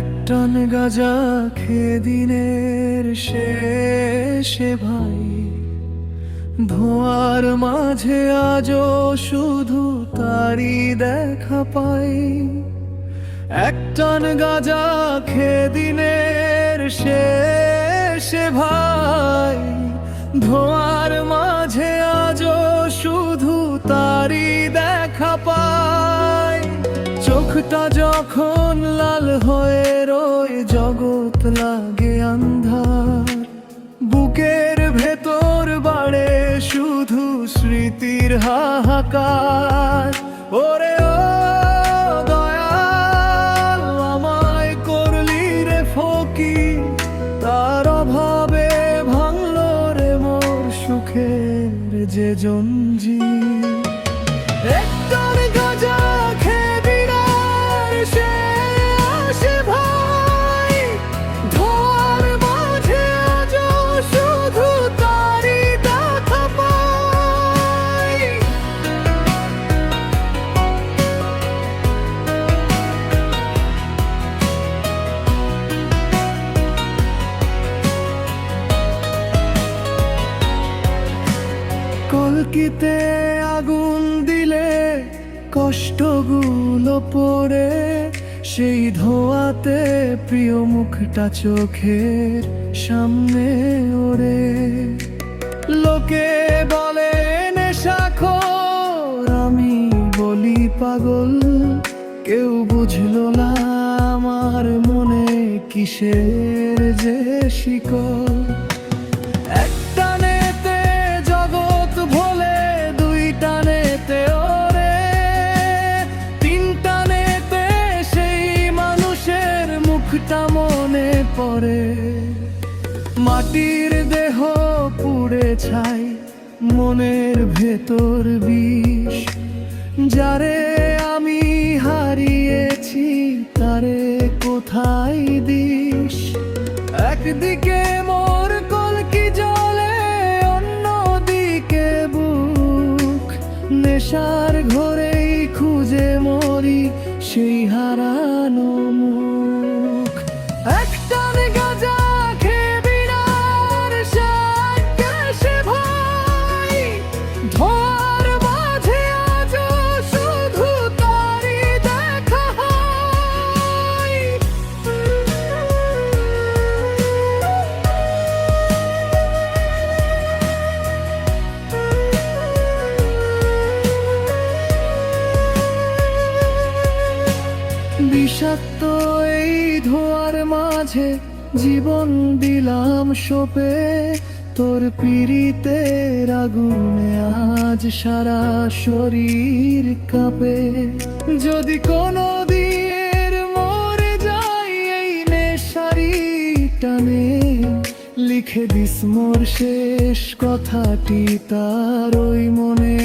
এক টন গাজা খেয়ে দিনের শেষে ভাই। ধোঁয়ার মাঝে আজও শুধু তারি দেখা পাই। এক টন গাজা খেয়ে দিনের শেষে ভাই। ধোঁয়ার মাঝে আজও শুধু তারি দেখা পাই। চোখটা যখন লাল হয়ে আন্ধার বুকের ভেতর বাড়ে শুধু স্মৃতির হাহাকার। ওরে ও দয়াল, আমায় করলি রে ফকি। তার অভাবে ভাঙলো রে মোর সুখের যে জঞ্জি একটার কলকিতে আগুন দিলে কষ্টগুলো পড়ে। সেই ধোয়াতে প্রিয় মুখটা চোখের সামনে ওরে লোকে বলে নেশাখোর আমি বলি পাগল। কেউ বুঝলো না আমার মনে কিসের যে শিকল। মুখটা মনে পড়ে। মাটির দেহ পুড়ে ছাই, মনের ভেতর বিষ। যারে আমি হারিয়েছি, তারে কোথায় দিস? একদিকে মোর কলকি জলে, অন্যদিকে বুক। নেশার ঘরেই খুঁজে মরি সেই হারানো মুখ। বিষাক্ত এই ধোয়ার মাঝে জীবন দিলাম সোপে। তোর পিড়িতের আগুনে আজ সারা শরীর কাঁপে। যদি কোনো দিনের মরে যাই এই নেশারি টানে, লিখে দিস মোর শেষ কথাটি তার ওই মনে